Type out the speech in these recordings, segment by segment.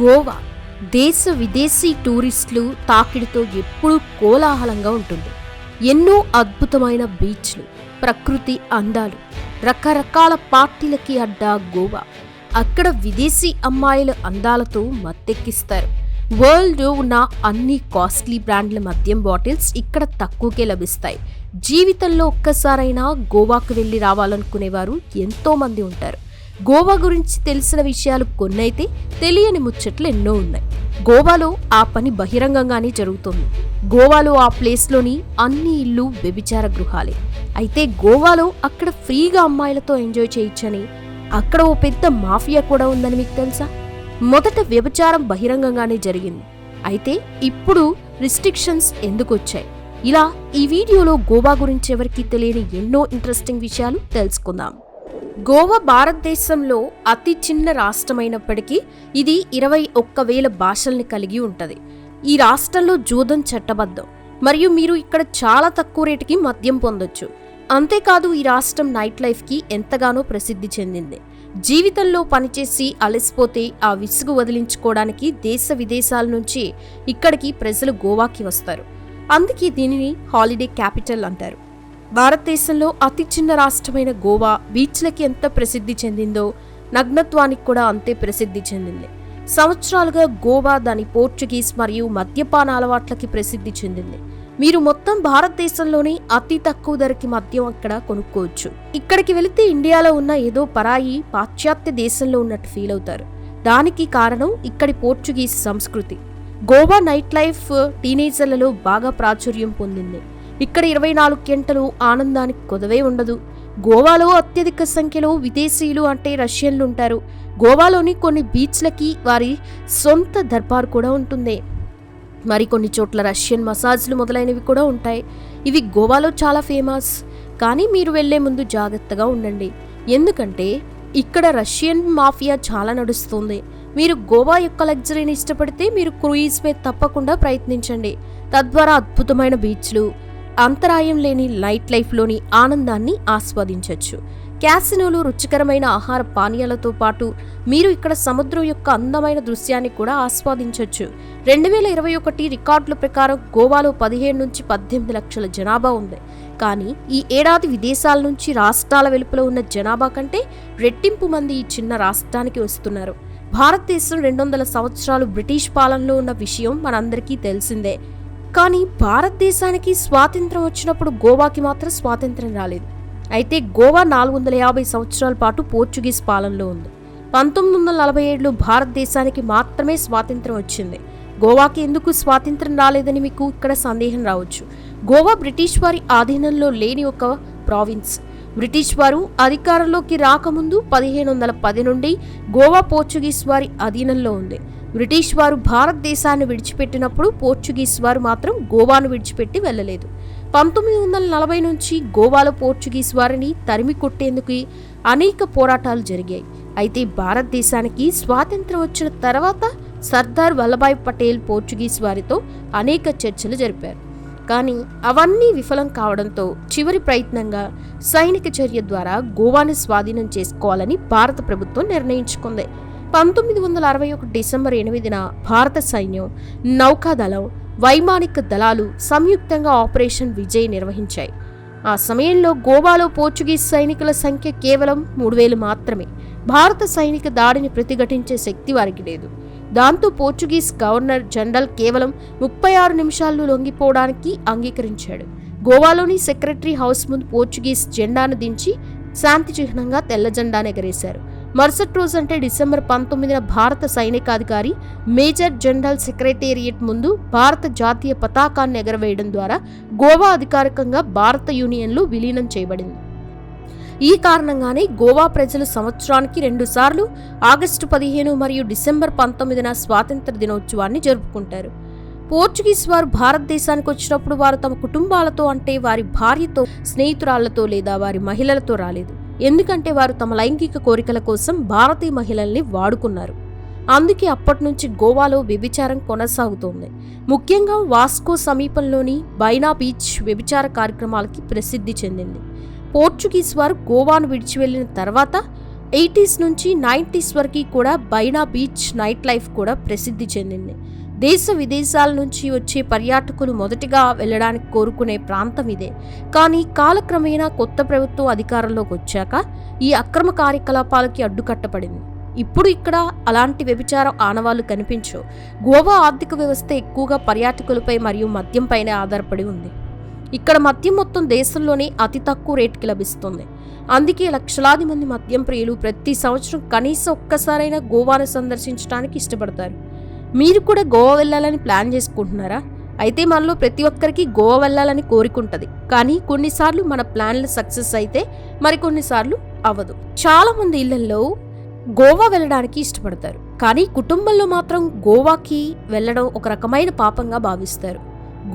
గోవా దేశ విదేశీ టూరిస్టులు తాకిడితో ఎప్పుడూ కోలాహలంగా ఉంటుంది. ఎన్నో అద్భుతమైన బీచ్లు ప్రకృతి అందాలు రకరకాల పార్టీలకి అడ్డా గోవా. అక్కడ విదేశీ అమ్మాయిల అందాలతో మత్తెక్కిస్తారు. వరల్డ్ ఉన్న అన్ని కాస్ట్లీ బ్రాండ్ల మద్యం బాటిల్స్ ఇక్కడ తక్కువకే లభిస్తాయి. జీవితంలో ఒక్కసారైనా గోవాకు వెళ్ళి రావాలనుకునేవారు ఎంతోమంది ఉంటారు. గోవా గురించి తెలిసిన విషయాలు కొన్నైతే తెలియని ముచ్చట్లు ఎన్నో ఉన్నాయి. గోవాలో ఆ పని బహిరంగంగానే జరుగుతుంది. గోవాలో ఆ ప్లేస్లోని అన్ని ఇల్లు వ్యభిచార గృహాలే. అయితే గోవాలో అక్కడ ఫ్రీగా అమ్మాయిలతో ఎంజాయ్ చేయొచ్చని అక్కడ ఓ పెద్ద మాఫియా కూడా ఉందని మీకు తెలుసా? మొదట వ్యభిచారం బహిరంగంగానే జరిగింది. అయితే ఇప్పుడు రిస్ట్రిక్షన్స్ ఎందుకు వచ్చాయి ఇలా ఈ వీడియోలో గోవా గురించి ఎవరికి తెలియని ఎన్నో ఇంట్రెస్టింగ్ విషయాలు తెలుసుకుందాం. గోవా భారతదేశంలో అతి చిన్న రాష్ట్రమైనప్పటికీ ఇది ఇరవై ఒక్క వేల భాషల్ని కలిగి ఉంటుంది. ఈ రాష్ట్రంలో జూదం చట్టబద్ధం. మరియు మీరు ఇక్కడ చాలా తక్కువ రేటుకి మద్యం పొందొచ్చు. అంతేకాదు ఈ రాష్ట్రం నైట్ లైఫ్కి ఎంతగానో ప్రసిద్ధి చెందింది. జీవితంలో పనిచేసి అలసిపోతే ఆ విసుగు వదిలించుకోవడానికి దేశ విదేశాల నుంచి ఇక్కడికి ప్రజలు గోవాకి వస్తారు. అందుకే దీనిని హాలిడే క్యాపిటల్ అంటారు. భారతదేశంలో అతి చిన్న రాష్ట్రమైన గోవా బీచ్లకి ఎంత ప్రసిద్ధి చెందిందో నగ్నత్వానికి కూడా అంతే ప్రసిద్ధి చెందింది. సంవత్సరాలుగా గోవా దాని పోర్చుగీస్ మరియు మద్యపాన అలవాట్లకి ప్రసిద్ధి చెందింది. మీరు మొత్తం భారతదేశంలోని అతి తక్కువ ధరకి మద్యం అక్కడ కొనుక్కోవచ్చు. ఇక్కడికి వెళితే ఇండియాలో ఉన్న ఏదో పరాయి పాశ్చాత్య దేశంలో ఉన్నట్టు ఫీల్ అవుతారు. దానికి కారణం ఇక్కడి పోర్చుగీస్ సంస్కృతి. గోవా నైట్ లైఫ్ టీనేజర్లలో బాగా ప్రాచుర్యం పొందింది. ఇక్కడ ఇరవై నాలుగు గంటలు ఆనందానికి కొదవే ఉండదు. గోవాలో అత్యధిక సంఖ్యలో విదేశీయులు అంటే రష్యన్లు ఉంటారు గోవాలోని కొన్ని బీచ్లకి వారి సొంత దర్బార్ కూడా ఉంటుంది. మరికొన్ని చోట్ల రష్యన్ మసాజ్లు మొదలైనవి కూడా ఉంటాయి. ఇవి గోవాలో చాలా ఫేమస్. కానీ మీరు వెళ్ళే ముందు జాగ్రత్తగా ఉండండి. ఎందుకంటే ఇక్కడ రష్యన్ మాఫియా చాలా నడుస్తుంది. మీరు గోవా యొక్క లగ్జరీని ఇష్టపడితే మీరు క్రూయిజ్ మీద తప్పకుండా ప్రయత్నించండి. తద్వారా అద్భుతమైన బీచ్లు అంతరాయం లేని నైట్ లైఫ్లోని ఆనందాన్ని ఆస్వాదించవచ్చు క్యాసినోలు రుచికరమైన ఆహార పానీయాలతో పాటు మీరు ఇక్కడ సముద్రం యొక్క అందమైన దృశ్యాన్ని కూడా ఆస్వాదించవచ్చు రెండు వేల ఇరవై ఒకటి రికార్డుల ప్రకారం గోవాలో పదిహేడు నుంచి పద్దెనిమిది లక్షల జనాభా ఉంది. కానీ ఈ ఏడాది విదేశాల నుంచి రాష్ట్రాల వెలుపల ఉన్న జనాభా కంటే రెట్టింపు మంది ఈ చిన్న రాష్ట్రానికి వస్తున్నారు. భారతదేశం రెండు వందల సంవత్సరాలు బ్రిటిష్ పాలనలో ఉన్న విషయం మనందరికీ తెలిసిందే. కానీ భారతదేశానికి స్వాతంత్రం వచ్చినప్పుడు గోవాకి మాత్రం స్వాతంత్రం రాలేదు. అయితే గోవా నాలుగు వందల యాభై సంవత్సరాల పాటు పోర్చుగీస్ పాలనలో ఉంది. పంతొమ్మిది వందల నలభై ఏడులో భారతదేశానికి మాత్రమే స్వాతంత్రం వచ్చింది. గోవాకి ఎందుకు స్వాతంత్రం రాలేదని మీకు ఇక్కడ సందేహం రావచ్చు. గోవా బ్రిటిష్ వారి ఆధీనంలో లేని ఒక ప్రావిన్స్. బ్రిటిష్ వారు అధికారంలోకి రాకముందు పదిహేను వందల పది నుండి గోవా పోర్చుగీస్ వారి అధీనంలో ఉంది. బ్రిటిష్ వారు భారతదేశాన్ని విడిచిపెట్టినప్పుడు పోర్చుగీస్ వారు మాత్రం గోవాను విడిచిపెట్టి వెళ్ళలేదు. పంతొమ్మిది వందల నలభై నుంచి గోవాలో పోర్చుగీస్ వారిని తరిమి కొట్టేందుకు అనేక పోరాటాలు జరిగాయి. అయితే భారతదేశానికి స్వాతంత్రం వచ్చిన తర్వాత సర్దార్ వల్లభాయ్ పటేల్ పోర్చుగీస్ వారితో అనేక చర్చలు జరిపారు. కానీ అవన్నీ విఫలం కావడంతో చివరి ప్రయత్నంగా సైనిక చర్య ద్వారా గోవాను స్వాధీనం చేసుకోవాలని భారత ప్రభుత్వం నిర్ణయించుకుంది. పంతొమ్మిది వందల అరవై ఒకటి డిసెంబర్ ఎనిమిదిన భారత సైన్యం నౌకాదళం వైమానిక దళాలు సంయుక్తంగా ఆపరేషన్ విజయ్ నిర్వహించాయి. ఆ సమయంలో గోవాలో పోర్చుగీస్ సైనికుల సంఖ్య కేవలం మూడు వేలు మాత్రమే. భారత సైనిక దాడిని ప్రతిఘటించే శక్తి వారికి లేదు. దాంతో పోర్చుగీస్ గవర్నర్ జనరల్ కేవలం ముప్పై ఆరు నిమిషాల్లో లొంగిపోవడానికి అంగీకరించాడు. గోవాలోని సెక్రటరీ హౌస్ ముందు పోర్చుగీస్ జెండాను దించి శాంతి చిహ్నంగా తెల్ల జెండాను ఎగరేశారు. మరుసటి రోజు అంటే డిసెంబర్ పంతొమ్మిదిన భారత సైనికాధికారి మేజర్ జనరల్ సెక్రటేరియట్ ముందు భారత జాతీయ పతాకాన్ని ఎగరవేయడం ద్వారా గోవా అధికారికంగా భారత యూనియన్లో విలీనం చేయబడింది. ఈ కారణంగానే గోవా ప్రజలు సంవత్సరానికి రెండుసార్లు ఆగస్టు పదిహేను మరియు డిసెంబర్ పంతొమ్మిదిన స్వాతంత్ర దినోత్సవాన్ని జరుపుకుంటారు. పోర్చుగీస్ వారు భారతదేశానికి వచ్చినప్పుడు వారు తమ కుటుంబాలతో అంటే వారి భార్యతో స్నేహితురాళ్ళతో లేదా వారి మహిళలతో రాలేదు. ఎందుకంటే వారు తమ లైంగిక కోరికల కోసం భారతీయ మహిళల్ని వాడుకున్నారు. అందుకే అప్పటి నుంచి గోవాలో వ్యభిచారం కొనసాగుతోంది. ముఖ్యంగా వాస్కో సమీపంలోని బైనా బీచ్ వ్యభిచార కార్యక్రమాలకి ప్రసిద్ధి చెందింది. పోర్చుగీస్ వారు గోవాను విడిచి వెళ్ళిన తర్వాత ఎయిటీస్ నుంచి నైంటీస్ వరకు కూడా బైనా బీచ్ నైట్ లైఫ్ కూడా ప్రసిద్ధి చెందింది. దేశ విదేశాల నుంచి వచ్చే పర్యాటకులు మొదటిగా వెళ్ళడానికి కోరుకునే ప్రాంతం ఇదే. కానీ కాలక్రమేణా కొత్త ప్రభుత్వం అధికారంలోకి వచ్చాక ఈ అక్రమ కార్యకలాపాలకి అడ్డుకట్టపడింది ఇప్పుడు ఇక్కడ అలాంటి వ్యభిచారం ఆనవాళ్ళు కనిపించవు. గోవా ఆర్థిక వ్యవస్థ ఎక్కువగా పర్యాటకులపై మరియు మద్యంపైనే ఆధారపడి ఉంది. ఇక్కడ మద్యం మొత్తం దేశంలోనే అతి తక్కువ రేటుకి లభిస్తుంది. అందుకే లక్షలాది మంది మద్యం ప్రియులు ప్రతి సంవత్సరం కనీసం ఒక్కసారైనా గోవాను సందర్శించడానికి ఇష్టపడతారు. మీరు కూడా గోవా వెళ్ళాలని ప్లాన్ చేసుకుంటున్నారా? అయితే మనలో ప్రతి ఒక్కరికి గోవా వెళ్ళాలని కోరికుంటది కానీ కొన్నిసార్లు మన ప్లాన్లు సక్సెస్ అయితే మరికొన్నిసార్లు అవ్వదు. చాలా మంది ఇళ్ళలో గోవా వెళ్ళడానికి ఇష్టపడతారు. కానీ కుటుంబంలో మాత్రం గోవాకి వెళ్ళడం ఒక రకమైన పాపంగా భావిస్తారు.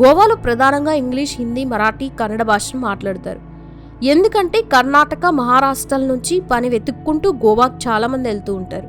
గోవాలో ప్రధానంగా ఇంగ్లీష్ హిందీ మరాఠీ కన్నడ భాషను మాట్లాడతారు. ఎందుకంటే కర్ణాటక మహారాష్ట్రాల నుంచి పని వెతుక్కుంటూ గోవాకు చాలామంది వెళ్తూ ఉంటారు.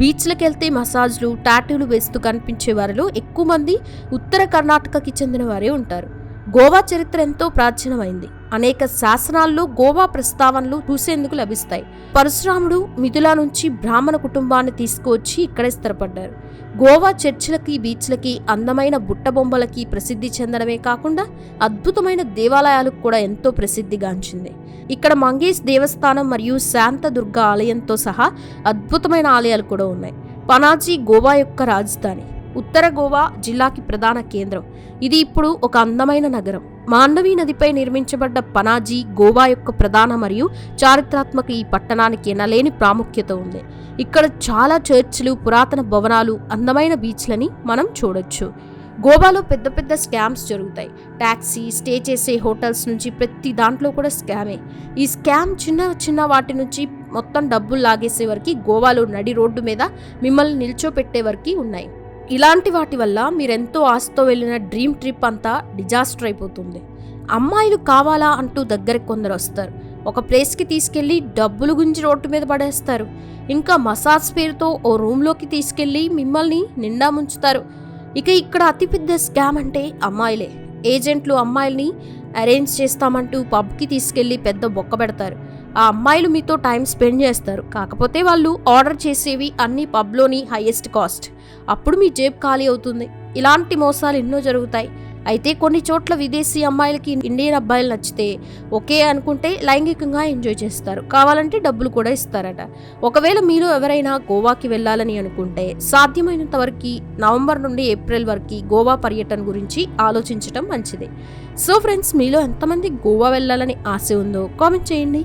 బీచ్లకు వెళ్తే మసాజ్లు టాటూలు వేస్తూ కనిపించే వారిలో ఎక్కువ మంది ఉత్తర కర్ణాటకకి చెందిన వారే ఉంటారు. గోవా చరిత్ర ఎంతో ప్రాచీనమైంది. అనేక శాసనాల్లో గోవా ప్రస్తావనలు చూసేందుకు లభిస్తాయి. పరశురాముడు మిథులా నుంచి బ్రాహ్మణ కుటుంబాన్ని తీసుకువచ్చి ఇక్కడే స్థిరపడ్డారు. గోవా చర్చిలకి బీచ్లకి అందమైన బుట్టబొమ్మలకి ప్రసిద్ధి చెందడమే కాకుండా అద్భుతమైన దేవాలయాలకు కూడా ఎంతో ప్రసిద్ధిగాంచింది ఇక్కడ మంగేష్ దేవస్థానం మరియు శాంతదుర్గ ఆలయంతో సహా అద్భుతమైన ఆలయాలు కూడా ఉన్నాయి. పనాజీ గోవా యొక్క రాజధాని. ఉత్తర గోవా జిల్లాకి ప్రధాన కేంద్రం. ఇది ఇప్పుడు ఒక అందమైన నగరం. మాండవీ నదిపై నిర్మించబడ్డ పనాజీ గోవా యొక్క ప్రధాన మరియు చారిత్రాత్మక ఈ పట్టణానికి ఎనలేని ప్రాముఖ్యత ఉంది. ఇక్కడ చాలా చర్చిలు పురాతన భవనాలు అందమైన బీచ్లని మనం చూడొచ్చు. గోవాలో పెద్ద పెద్ద స్కామ్స్ జరుగుతాయి. ట్యాక్సీ స్టే చేసే హోటల్స్ నుంచి ప్రతి దాంట్లో కూడా స్కామే. ఈ స్కామ్ చిన్న చిన్న వాటి నుంచి మొత్తం డబ్బులు లాగేసే వరకు గోవాలో నడి రోడ్డు మీద మిమ్మల్ని నిల్చోపెట్టే వరకు ఉన్నాయి. ఇలాంటి వాటి వల్ల మీరెంతో ఆశతో వెళ్ళిన డ్రీమ్ ట్రిప్ అంతా డిజాస్టర్ అయిపోతుంది. అమ్మాయిలు కావాలా అంటూ దగ్గరికి కొందరు వస్తారు. ఒక ప్లేస్కి తీసుకెళ్ళి డబ్బులు గుంజి రోడ్డు మీద పడేస్తారు. ఇంకా మసాజ్ పేరుతో ఓ రూమ్లోకి తీసుకెళ్ళి మిమ్మల్ని నిండా ముంచుతారు. ఇక ఇక్కడ అతిపెద్ద స్కామ్ అంటే అమ్మాయిలే. ఏజెంట్లు అమ్మాయిల్ని అరేంజ్ చేస్తామంటూ పబ్కి తీసుకెళ్ళి పెద్ద బొక్క పెడతారు. ఆ అమ్మాయిలు మీతో టైం స్పెండ్ చేస్తారు. కాకపోతే వాళ్ళు ఆర్డర్ చేసేవి అన్ని పబ్లోని హైయెస్ట్ కాస్ట్. అప్పుడు మీ జేబు ఖాళీ అవుతుంది. ఇలాంటి మోసాలు ఎన్నో జరుగుతాయి. అయితే కొన్ని చోట్ల విదేశీ అమ్మాయిలకి ఇండియన్ అబ్బాయిలు నచ్చితే ఓకే అనుకుంటే లైంగికంగా ఎంజాయ్ చేస్తారు. కావాలంటే డబ్బులు కూడా ఇస్తారట. ఒకవేళ మీరు ఎవరైనా గోవాకి వెళ్ళాలని అనుకుంటే సాధ్యమైనంత వరకు నవంబర్ నుండి ఏప్రిల్ వరకు గోవా పర్యటన గురించి ఆలోచించడం మంచిది. సో ఫ్రెండ్స్ మీలో ఎంతమంది గోవా వెళ్ళాలని ఆశ ఉందో కామెంట్ చేయండి.